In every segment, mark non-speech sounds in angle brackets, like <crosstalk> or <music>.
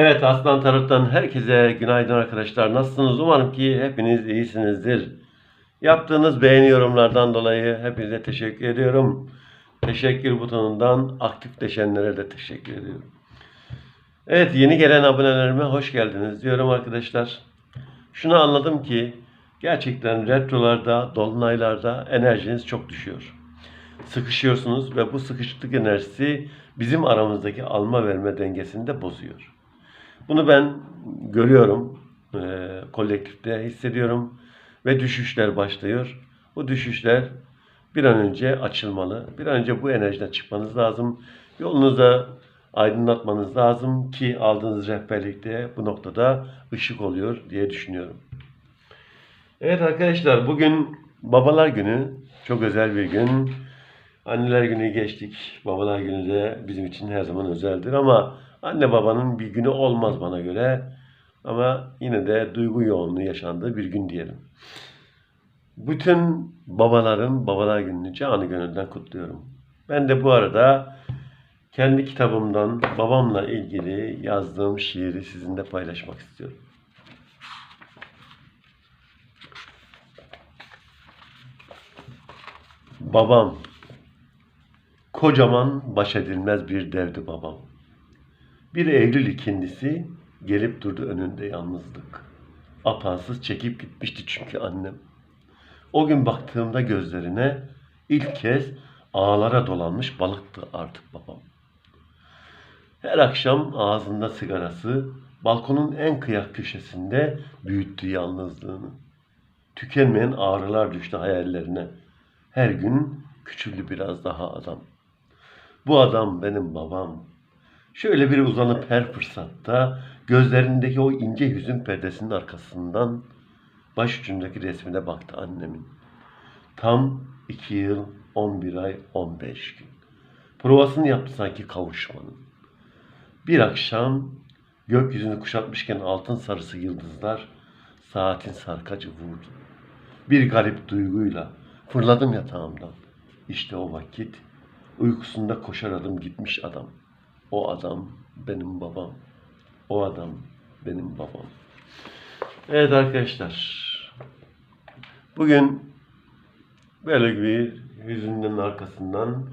Evet Aslan Tarot'tan herkese günaydın arkadaşlar. Nasılsınız? Umarım ki hepiniz iyisinizdir. Yaptığınız beğeni yorumlardan dolayı hepinize teşekkür ediyorum. Teşekkür butonundan aktifleşenlere de teşekkür ediyorum. Evet yeni gelen abonelerime hoş geldiniz diyorum arkadaşlar. Şunu anladım ki gerçekten retrolarda, dolunaylarda enerjiniz çok düşüyor. Sıkışıyorsunuz ve bu sıkışıklık enerjisi bizim aramızdaki alma verme dengesini de bozuyor. Bunu ben görüyorum, e, kolektifte hissediyorum ve düşüşler başlıyor. Bu düşüşler bir an önce açılmalı. Bir an önce bu enerjiden çıkmanız lazım. Yolunuza aydınlatmanız lazım ki aldığınız rehberlikte bu noktada ışık oluyor diye düşünüyorum. Evet arkadaşlar bugün babalar günü. Çok özel bir gün. Anneler günü geçtik. Babalar günü de bizim için her zaman özeldir ama anne babanın bir günü olmaz bana göre. Ama yine de duygu yoğunluğu yaşandığı bir gün diyelim. Bütün babaların babalar gününü canı gönülden kutluyorum. Ben de bu arada kendi kitabımdan babamla ilgili yazdığım şiiri sizinle paylaşmak istiyorum. Babam Kocaman baş edilmez bir devdi babam. Bir Eylül ikindisi gelip durdu önünde yalnızlık. Apansız çekip gitmişti çünkü annem. O gün baktığımda gözlerine ilk kez ağlara dolanmış balıktı artık babam. Her akşam ağzında sigarası balkonun en kıyak köşesinde büyüttü yalnızlığını. Tükenmeyen ağrılar düştü hayallerine. Her gün küçüldü biraz daha adam. Bu adam benim babam. Şöyle bir uzanıp her fırsatta gözlerindeki o ince hüzün perdesinin arkasından başucundaki resmine baktı annemin. Tam iki yıl, on bir ay, on beş gün. Provasını yaptı sanki kavuşmanın. Bir akşam gökyüzünü kuşatmışken altın sarısı yıldızlar saatin sarkacı vurdu. Bir garip duyguyla fırladım yatağımdan. İşte o vakit uykusunda koşar adım gitmiş adam. O adam benim babam. O adam benim babam. Evet arkadaşlar. Bugün böyle bir hüzünlerin arkasından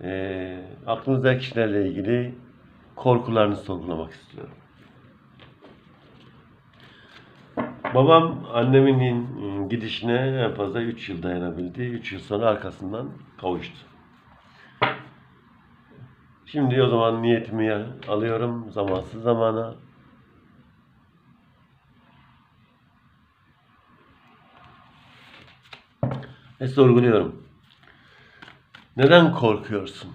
eee aklınızdaki kişilerle ilgili korkularınızı sorgulamak istiyorum. Babam annemin ıı, gidişine en fazla 3 yıl dayanabildi. 3 yıl sonra arkasından kavuştu. Şimdi o zaman niyetimi alıyorum zamansız zamana. Ve sorguluyorum. Neden korkuyorsun?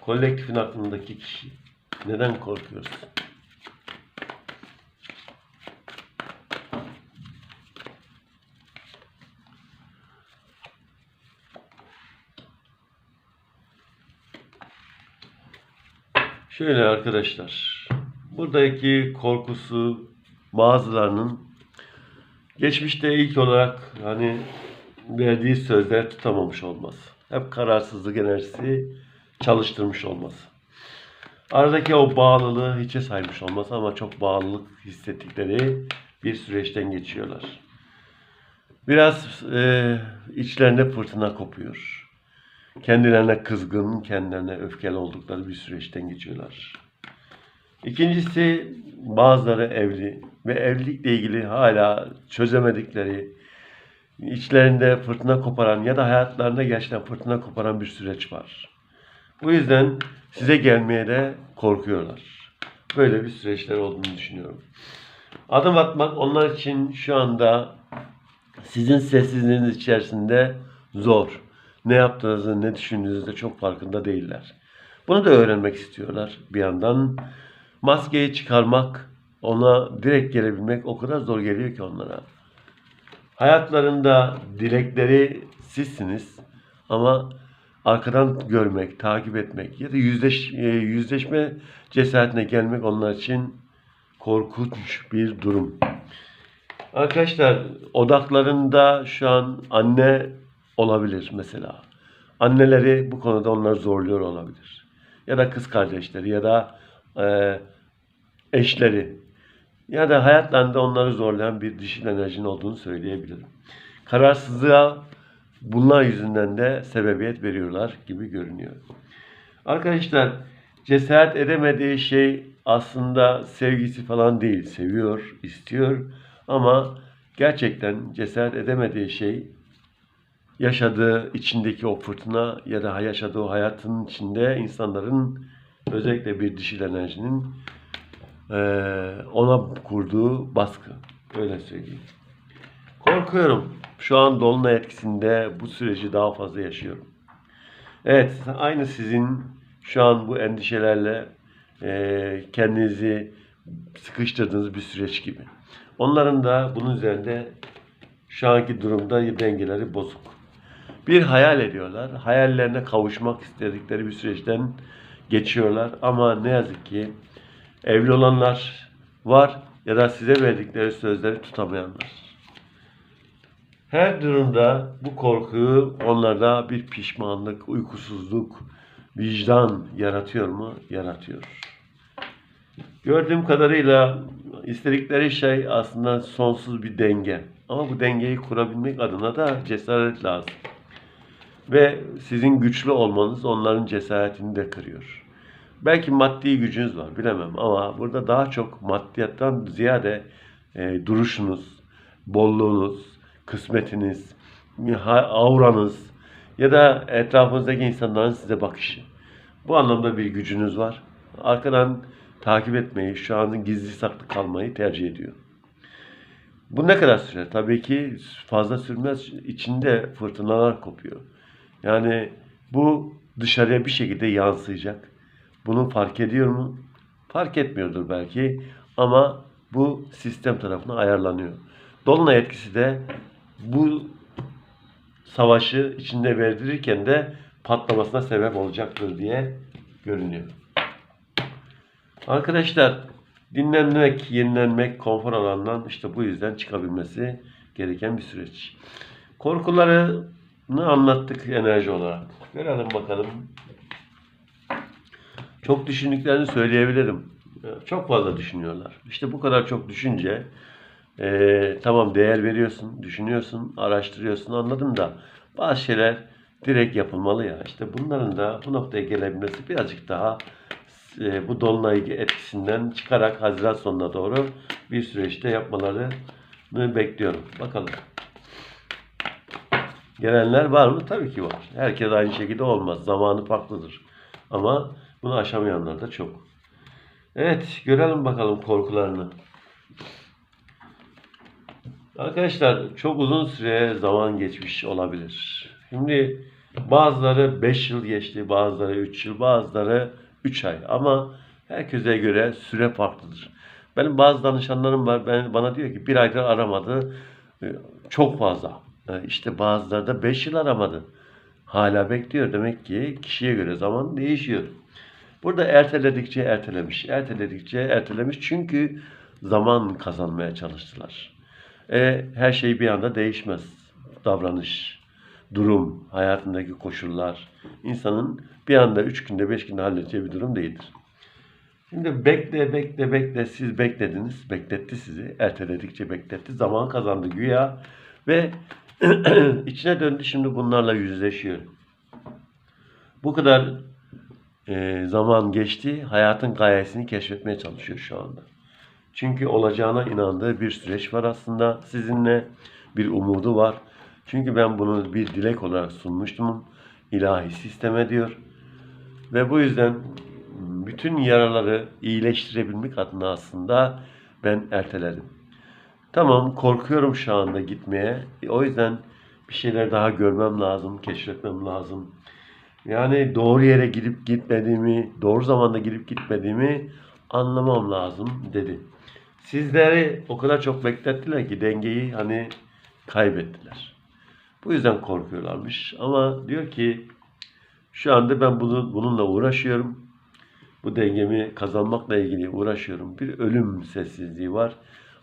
Kolektifin aklındaki kişi. Neden korkuyorsun? Şöyle arkadaşlar. Buradaki korkusu bazılarının geçmişte ilk olarak hani verdiği sözler tutamamış olması. Hep kararsızlık enerjisi çalıştırmış olması. Aradaki o bağlılığı hiçe saymış olması ama çok bağlılık hissettikleri bir süreçten geçiyorlar. Biraz e, içlerinde fırtına kopuyor kendilerine kızgın, kendilerine öfkeli oldukları bir süreçten geçiyorlar. İkincisi bazıları evli ve evlilikle ilgili hala çözemedikleri, içlerinde fırtına koparan ya da hayatlarında gerçekten fırtına koparan bir süreç var. Bu yüzden size gelmeye de korkuyorlar. Böyle bir süreçler olduğunu düşünüyorum. Adım atmak onlar için şu anda sizin sessizliğiniz içerisinde zor ne yaptığınızı, ne düşündüğünüzü de çok farkında değiller. Bunu da öğrenmek istiyorlar bir yandan. Maskeyi çıkarmak, ona direkt gelebilmek o kadar zor geliyor ki onlara. Hayatlarında dilekleri sizsiniz ama arkadan görmek, takip etmek ya da yüzleş, e, yüzleşme cesaretine gelmek onlar için korkunç bir durum. Arkadaşlar odaklarında şu an anne olabilir mesela. Anneleri bu konuda onları zorluyor olabilir. Ya da kız kardeşleri ya da e, eşleri ya da hayatlarında onları zorlayan bir dişil enerjinin olduğunu söyleyebilirim. Kararsızlığa bunlar yüzünden de sebebiyet veriyorlar gibi görünüyor. Arkadaşlar cesaret edemediği şey aslında sevgisi falan değil. Seviyor, istiyor ama gerçekten cesaret edemediği şey yaşadığı içindeki o fırtına ya da yaşadığı o hayatın içinde insanların özellikle bir dişil enerjinin eee, ona kurduğu baskı. Öyle söyleyeyim. Korkuyorum. Şu an dolunay etkisinde bu süreci daha fazla yaşıyorum. Evet, aynı sizin şu an bu endişelerle eee, kendinizi sıkıştırdığınız bir süreç gibi. Onların da bunun üzerinde şu anki durumda dengeleri bozuk. Bir hayal ediyorlar. Hayallerine kavuşmak istedikleri bir süreçten geçiyorlar. Ama ne yazık ki evli olanlar var ya da size verdikleri sözleri tutamayanlar. Her durumda bu korku onlarda bir pişmanlık, uykusuzluk, vicdan yaratıyor mu? Yaratıyor. Gördüğüm kadarıyla istedikleri şey aslında sonsuz bir denge. Ama bu dengeyi kurabilmek adına da cesaret lazım. Ve sizin güçlü olmanız onların cesaretini de kırıyor. Belki maddi gücünüz var bilemem ama burada daha çok maddiyattan ziyade e, duruşunuz, bolluğunuz, kısmetiniz, auranız ya da etrafınızdaki insanların size bakışı. Bu anlamda bir gücünüz var. Arkadan takip etmeyi, şu anın gizli saklı kalmayı tercih ediyor. Bu ne kadar sürer? Tabii ki fazla sürmez. İçinde fırtınalar kopuyor. Yani bu dışarıya bir şekilde yansıyacak. Bunu fark ediyor mu? Fark etmiyordur belki ama bu sistem tarafından ayarlanıyor. Dolunay etkisi de bu savaşı içinde verdirirken de patlamasına sebep olacaktır diye görünüyor. Arkadaşlar dinlenmek, yenilenmek, konfor alanından işte bu yüzden çıkabilmesi gereken bir süreç. Korkularını anlattık enerji olarak. Görelim bakalım. Çok düşündüklerini söyleyebilirim. Çok fazla düşünüyorlar. İşte bu kadar çok düşünce eee, tamam değer veriyorsun, düşünüyorsun, araştırıyorsun anladım da bazı şeyler direkt yapılmalı ya. İşte bunların da bu noktaya gelebilmesi birazcık daha e, bu dolunay etkisinden çıkarak Haziran sonuna doğru bir süreçte yapmalarını bekliyorum. Bakalım. Gelenler var mı? Tabii ki var. Herkes aynı şekilde olmaz. Zamanı farklıdır. Ama bunu aşamayanlar da çok. Evet, görelim bakalım korkularını. Arkadaşlar çok uzun süre zaman geçmiş olabilir. Şimdi bazıları 5 yıl geçti, bazıları 3 yıl, bazıları 3 ay. Ama herkese göre süre farklıdır. Benim bazı danışanlarım var. Ben bana diyor ki bir aydır aramadı. E, Çok fazla. E, İşte bazıları da 5 yıl aramadı. Hala bekliyor. Demek ki kişiye göre zaman değişiyor. Burada erteledikçe ertelemiş, erteledikçe ertelemiş. Çünkü zaman kazanmaya çalıştılar. E, her şey bir anda değişmez. Davranış, durum, hayatındaki koşullar insanın bir anda üç günde beş günde halledeceği bir durum değildir. Şimdi bekle bekle bekle siz beklediniz. Bekletti sizi. Erteledikçe bekletti. Zaman kazandı güya. Ve <clears throat> içine döndü şimdi bunlarla yüzleşiyor. Bu kadar e, zaman geçti. Hayatın gayesini keşfetmeye çalışıyor şu anda. Çünkü olacağına inandığı bir süreç var aslında sizinle. Bir umudu var. Çünkü ben bunu bir dilek olarak sunmuştum. İlahi sisteme diyor. Ve bu yüzden bütün yaraları iyileştirebilmek adına aslında ben erteledim. Tamam korkuyorum şu anda gitmeye. E, O yüzden bir şeyler daha görmem lazım, keşfetmem lazım. Yani doğru yere gidip gitmediğimi, doğru zamanda gidip gitmediğimi anlamam lazım dedi. Sizleri o kadar çok beklettiler ki dengeyi hani kaybettiler. Bu yüzden korkuyorlarmış. Ama diyor ki şu anda ben bunu, bununla uğraşıyorum. Bu dengemi kazanmakla ilgili uğraşıyorum. Bir ölüm sessizliği var.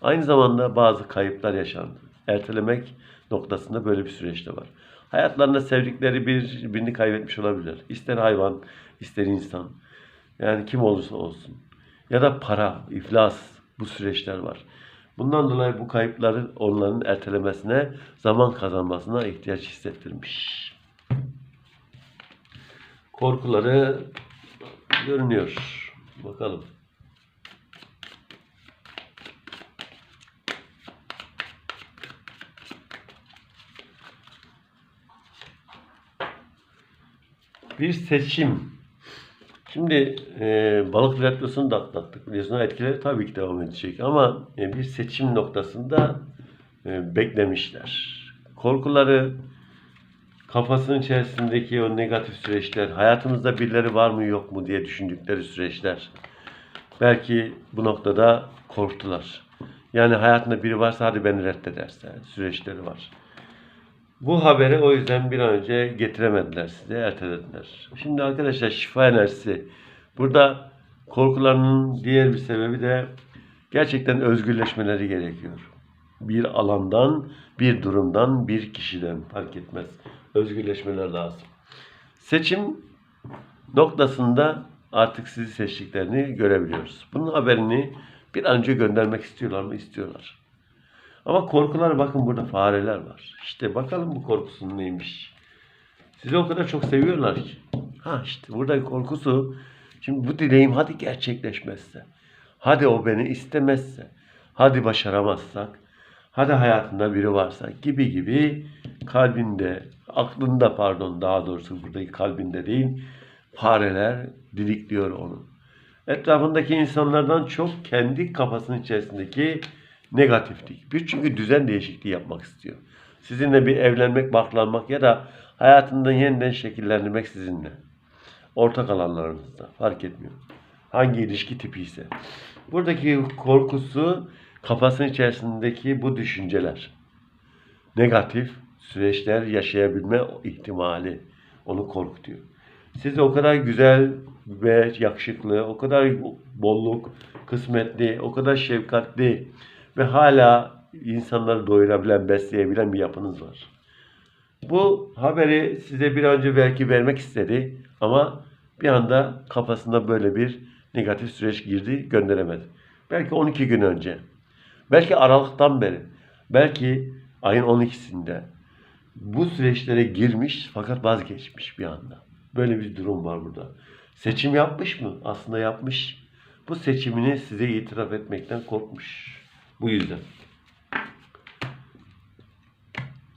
Aynı zamanda bazı kayıplar yaşandı. Ertelemek noktasında böyle bir süreç de var. Hayatlarında sevdikleri bir birini kaybetmiş olabilir. İster hayvan, ister insan. Yani kim olursa olsun. ya da para, iflas bu süreçler var. Bundan dolayı bu kayıpların onların ertelemesine, zaman kazanmasına ihtiyaç hissettirmiş. Korkuları görünüyor. Bakalım. Bir seçim. Şimdi e, balık retrosunu da atlattık. Biliyorsunuz etkileri tabii ki devam edecek. Ama e, bir seçim noktasında e, beklemişler. Korkuları, kafasının içerisindeki o negatif süreçler, hayatımızda birileri var mı yok mu diye düşündükleri süreçler. Belki bu noktada korktular. Yani hayatında biri varsa hadi beni reddederse süreçleri var. Bu haberi o yüzden bir an önce getiremediler size, ertelediler. Şimdi arkadaşlar şifa enerjisi. Burada korkularının diğer bir sebebi de gerçekten özgürleşmeleri gerekiyor. Bir alandan, bir durumdan, bir kişiden fark etmez. Özgürleşmeler lazım. Seçim noktasında artık sizi seçtiklerini görebiliyoruz. Bunun haberini bir an önce göndermek istiyorlar mı? İstiyorlar. Ama korkular bakın burada fareler var. İşte bakalım bu korkusun neymiş. Sizi o kadar çok seviyorlar ki. Ha işte buradaki korkusu şimdi bu dileğim hadi gerçekleşmezse. Hadi o beni istemezse. Hadi başaramazsak. Hadi hayatında biri varsa gibi gibi kalbinde, aklında pardon daha doğrusu buradaki kalbinde değil fareler didikliyor onu. Etrafındaki insanlardan çok kendi kafasının içerisindeki negatiflik. Bir çünkü düzen değişikliği yapmak istiyor. Sizinle bir evlenmek, baklanmak ya da hayatında yeniden şekillendirmek sizinle. Ortak alanlarınızda fark etmiyor. Hangi ilişki tipi ise. Buradaki korkusu kafasının içerisindeki bu düşünceler. Negatif süreçler yaşayabilme ihtimali onu korkutuyor. Siz o kadar güzel ve yakışıklı, o kadar bolluk, kısmetli, o kadar şefkatli ve hala insanları doyurabilen, besleyebilen bir yapınız var. Bu haberi size bir önce belki vermek istedi ama bir anda kafasında böyle bir negatif süreç girdi, gönderemedi. Belki 12 gün önce, belki Aralık'tan beri, belki ayın 12'sinde bu süreçlere girmiş fakat vazgeçmiş bir anda. Böyle bir durum var burada. Seçim yapmış mı? Aslında yapmış. Bu seçimini size itiraf etmekten korkmuş. Bu yüzden.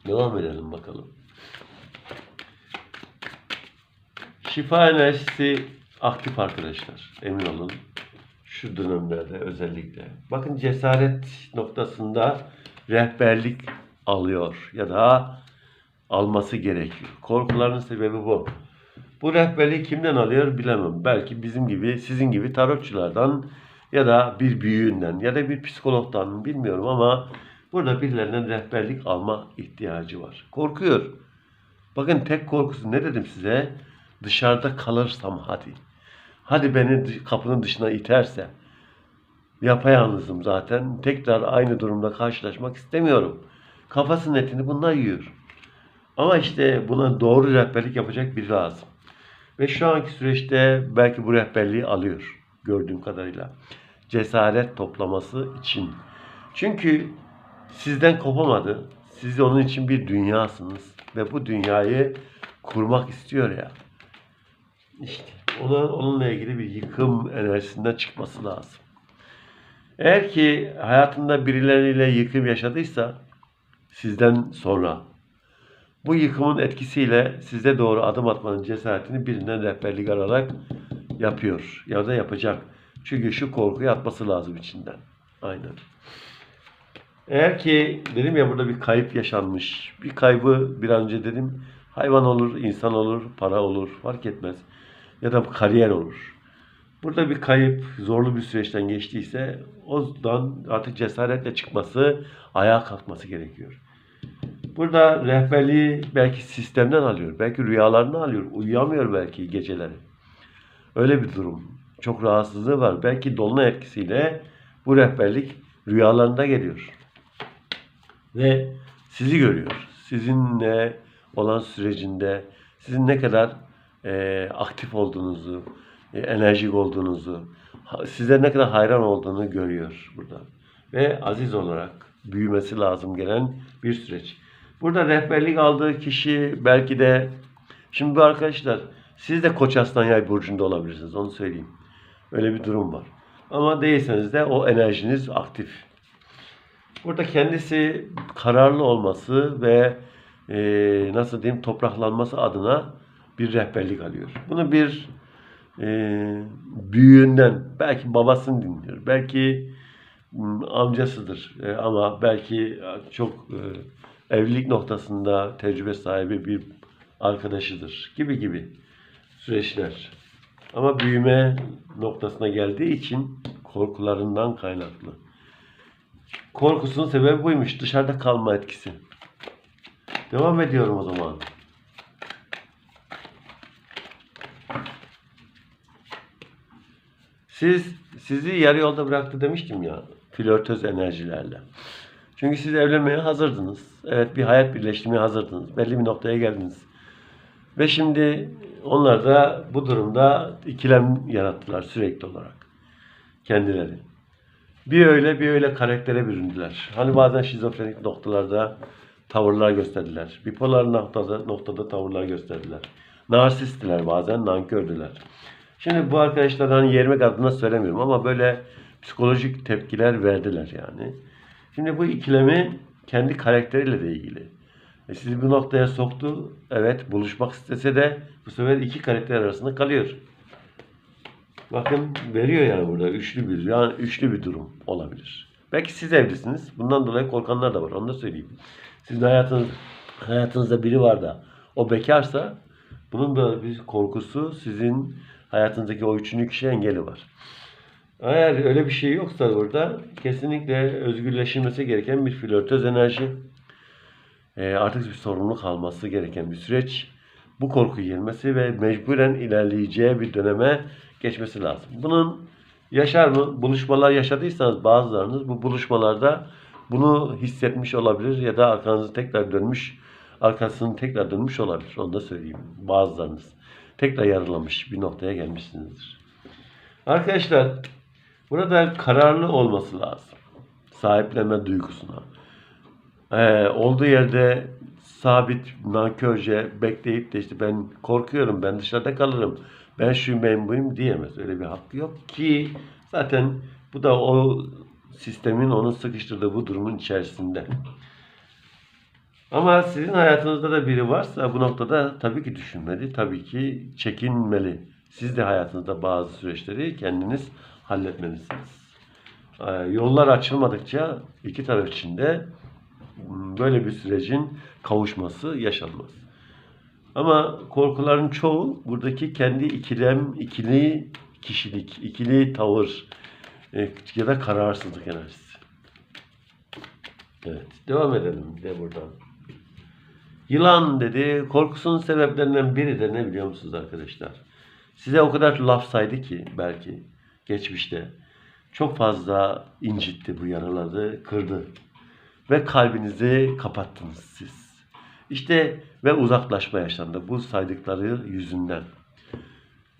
Devam edelim bakalım. Şifa enerjisi aktif arkadaşlar. Emin olun. Şu dönemlerde özellikle. Bakın cesaret noktasında rehberlik alıyor ya da alması gerekiyor. Korkuların sebebi bu. Bu rehberliği kimden alıyor bilemem. Belki bizim gibi, sizin gibi tarotçulardan ya da bir büyüğünden ya da bir psikologdan bilmiyorum ama burada birilerinden rehberlik alma ihtiyacı var. Korkuyor. Bakın tek korkusu ne dedim size? Dışarıda kalırsam hadi. Hadi beni kapının dışına iterse. Yapayalnızım zaten. Tekrar aynı durumda karşılaşmak istemiyorum. Kafasının etini bunlar yiyor. Ama işte buna doğru rehberlik yapacak biri lazım. Ve şu anki süreçte belki bu rehberliği alıyor gördüğüm kadarıyla. Cesaret toplaması için. Çünkü sizden kopamadı. Siz onun için bir dünyasınız ve bu dünyayı kurmak istiyor ya. İşte ona, onunla ilgili bir yıkım enerjisinden çıkması lazım. Eğer ki hayatında birileriyle yıkım yaşadıysa sizden sonra bu yıkımın etkisiyle size doğru adım atmanın cesaretini birinden rehberlik alarak yapıyor ya da yapacak. Çünkü şu korkuyu atması lazım içinden. Aynen. Eğer ki dedim ya burada bir kayıp yaşanmış. Bir kaybı bir an önce dedim hayvan olur, insan olur, para olur fark etmez. Ya da kariyer olur. Burada bir kayıp, zorlu bir süreçten geçtiyse odan artık cesaretle çıkması, ayağa kalkması gerekiyor. Burada rehberliği belki sistemden alıyor, belki rüyalarını alıyor, uyuyamıyor belki geceleri. Öyle bir durum. Çok rahatsızlığı var. Belki dolunay etkisiyle bu rehberlik rüyalarında geliyor. Ve sizi görüyor. Sizinle olan sürecinde sizin ne kadar e, aktif olduğunuzu, e, enerjik olduğunuzu, size ne kadar hayran olduğunu görüyor burada. Ve aziz olarak büyümesi lazım gelen bir süreç. Burada rehberlik aldığı kişi belki de şimdi bu arkadaşlar siz de Koç Aslan Yay burcunda olabilirsiniz onu söyleyeyim. Öyle bir durum var. Ama değilseniz de o enerjiniz aktif. Burada kendisi kararlı olması ve e, nasıl diyeyim topraklanması adına bir rehberlik alıyor. Bunu bir e, büyüğünden belki babasını dinliyor. Belki amcasıdır E, ama belki çok e, evlilik noktasında tecrübe sahibi bir arkadaşıdır gibi gibi süreçler. Ama büyüme noktasına geldiği için korkularından kaynaklı. Korkusunun sebebi buymuş. Dışarıda kalma etkisi. Devam ediyorum o zaman. Siz sizi yarı yolda bıraktı demiştim ya. Flörtöz enerjilerle. Çünkü siz evlenmeye hazırdınız. Evet bir hayat birleştirmeye hazırdınız. Belli bir noktaya geldiniz. Ve şimdi onlar da bu durumda ikilem yarattılar sürekli olarak. Kendileri. Bir öyle bir öyle karaktere büründüler. Hani bazen şizofrenik noktalarda tavırlar gösterdiler. Bipolar noktada, noktada tavırlar gösterdiler. Narsisttiler bazen, nankördüler. Şimdi bu arkadaşlar hani yermek adına söylemiyorum ama böyle psikolojik tepkiler verdiler yani. Şimdi bu ikilemi kendi karakteriyle de ilgili. E sizi bu noktaya soktu. Evet buluşmak istese de bu sefer iki karakter arasında kalıyor. Bakın veriyor yani burada üçlü bir yani üçlü bir durum olabilir. Belki siz evlisiniz. Bundan dolayı korkanlar da var. Onu da söyleyeyim. Sizin hayatınız hayatınızda biri var da o bekarsa bunun da bir korkusu sizin hayatınızdaki o üçüncü kişi engeli var. Eğer öyle bir şey yoksa burada kesinlikle özgürleşilmesi gereken bir flörtöz enerji. E, artık bir sorumluluk alması gereken bir süreç. Bu korkuyu yenmesi ve mecburen ilerleyeceği bir döneme geçmesi lazım. Bunun yaşar mı? Buluşmalar yaşadıysanız bazılarınız bu buluşmalarda bunu hissetmiş olabilir ya da arkanızı tekrar dönmüş, arkasını tekrar dönmüş olabilir. Onu da söyleyeyim. Bazılarınız tekrar yarılamış bir noktaya gelmişsinizdir. Arkadaşlar burada kararlı olması lazım. Sahiplenme duygusuna. Ee, olduğu yerde sabit, nankörce bekleyip de işte ben korkuyorum, ben dışarıda kalırım, ben şuyum ben buyum diyemez. Öyle bir hakkı yok ki zaten bu da o sistemin onu sıkıştırdığı bu durumun içerisinde. Ama sizin hayatınızda da biri varsa bu noktada tabii ki düşünmeli, tabii ki çekinmeli. Siz de hayatınızda bazı süreçleri kendiniz halletmelisiniz. Ee, yollar açılmadıkça iki taraf için de böyle bir sürecin kavuşması yaşanmaz. Ama korkuların çoğu buradaki kendi ikilem, ikili kişilik, ikili tavır e, ya da kararsızlık enerjisi. Evet, devam edelim de buradan. Yılan dedi. Korkusunun sebeplerinden biri de ne biliyor musunuz arkadaşlar? Size o kadar laf saydı ki belki geçmişte. Çok fazla incitti bu yaraları, kırdı. Ve kalbinizi kapattınız siz. İşte ve uzaklaşma yaşandı bu saydıkları yüzünden.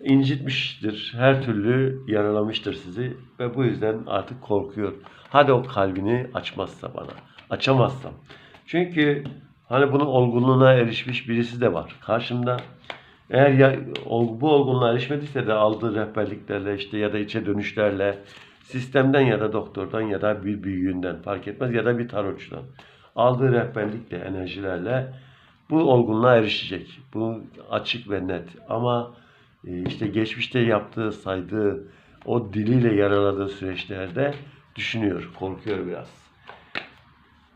İncitmiştir, her türlü yaralamıştır sizi ve bu yüzden artık korkuyor. Hadi o kalbini açmazsa bana, açamazsam. Çünkü hani bunun olgunluğuna erişmiş birisi de var karşımda. Eğer ya, bu olgunluğa erişmediyse de aldığı rehberliklerle işte ya da içe dönüşlerle sistemden ya da doktordan ya da bir büyüğünden fark etmez ya da bir tarotçudan aldığı rehberlikle enerjilerle bu olgunluğa erişecek. Bu açık ve net. Ama e, işte geçmişte yaptığı, saydığı, o diliyle yaraladığı süreçlerde düşünüyor, korkuyor biraz.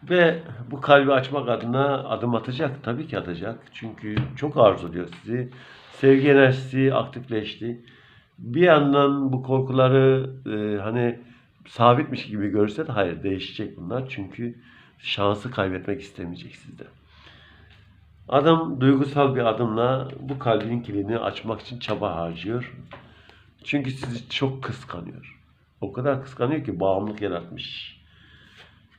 Ve bu kalbi açmak adına adım atacak. Tabii ki atacak. Çünkü çok arzuluyor sizi. Sevgi enerjisi aktifleşti. Bir yandan bu korkuları e, hani sabitmiş gibi görse de hayır değişecek bunlar. Çünkü şansı kaybetmek istemeyecek sizde. Adam duygusal bir adımla bu kalbin kilidini açmak için çaba harcıyor. Çünkü sizi çok kıskanıyor. O kadar kıskanıyor ki bağımlılık yaratmış.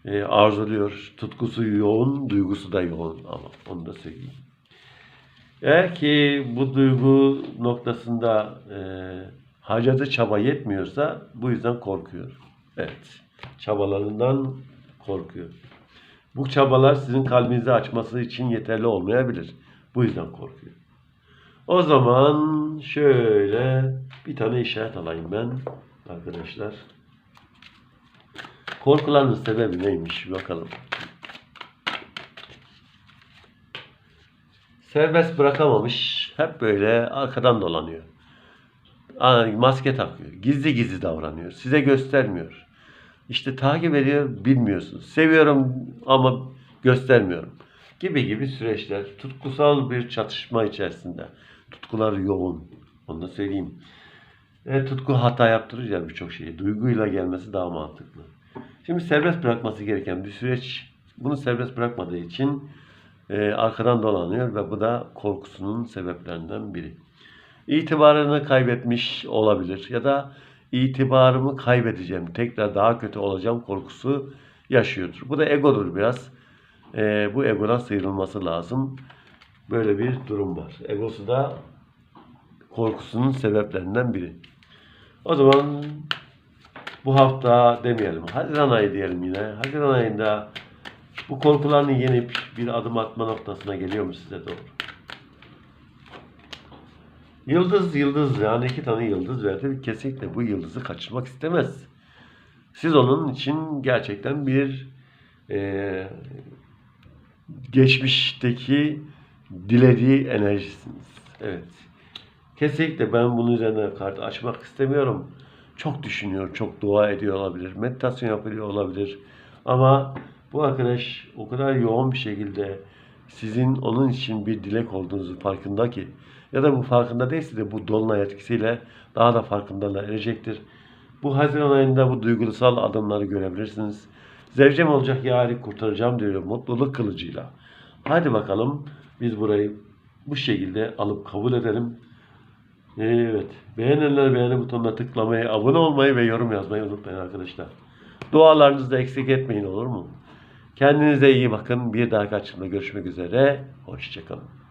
E, arzuluyor. Tutkusu yoğun, duygusu da yoğun ama onu da söyleyeyim. Eğer ki bu duygu noktasında e, harcadığı çaba yetmiyorsa bu yüzden korkuyor. Evet. Çabalarından korkuyor. Bu çabalar sizin kalbinizi açması için yeterli olmayabilir. Bu yüzden korkuyor. O zaman şöyle bir tane işaret alayım ben arkadaşlar. Korkuların sebebi neymiş bakalım. Serbest bırakamamış. Hep böyle arkadan dolanıyor. Maske takıyor. Gizli gizli davranıyor. Size göstermiyor. İşte takip ediyor, bilmiyorsunuz. Seviyorum ama göstermiyorum. Gibi gibi süreçler. Tutkusal bir çatışma içerisinde. Tutkular yoğun. Onu da söyleyeyim. E, tutku hata yaptırır ya birçok şeyi. Duyguyla gelmesi daha mantıklı. Şimdi serbest bırakması gereken bir süreç. Bunu serbest bırakmadığı için e, arkadan dolanıyor ve bu da korkusunun sebeplerinden biri. İtibarını kaybetmiş olabilir ya da itibarımı kaybedeceğim, tekrar daha kötü olacağım korkusu yaşıyordur. Bu da egodur biraz. E, bu egodan sıyrılması lazım. Böyle bir durum var. Egosu da korkusunun sebeplerinden biri. O zaman bu hafta demeyelim. Haziran ayı diyelim yine. Haziran ayında bu korkularını yenip bir adım atma noktasına geliyor mu size doğru? Yıldız yıldız yani iki tane yıldız verdi. Kesinlikle bu yıldızı kaçırmak istemez. Siz onun için gerçekten bir eee, geçmişteki dilediği enerjisiniz. Evet. Kesinlikle ben bunun üzerine kart açmak istemiyorum. Çok düşünüyor, çok dua ediyor olabilir, meditasyon yapıyor olabilir. Ama bu arkadaş o kadar yoğun bir şekilde sizin onun için bir dilek olduğunuzu farkında ki ya da bu farkında değilse de bu dolunay etkisiyle daha da farkındalığa erecektir. Bu Haziran ayında bu duygusal adımları görebilirsiniz. Zevcem olacak yarı kurtaracağım diyor mutluluk kılıcıyla. Hadi bakalım biz burayı bu şekilde alıp kabul edelim. Evet. Beğenenler beğeni butonuna tıklamayı, abone olmayı ve yorum yazmayı unutmayın arkadaşlar. Dualarınızı da eksik etmeyin olur mu? Kendinize iyi bakın. Bir dahaki açımda görüşmek üzere. Hoşçakalın.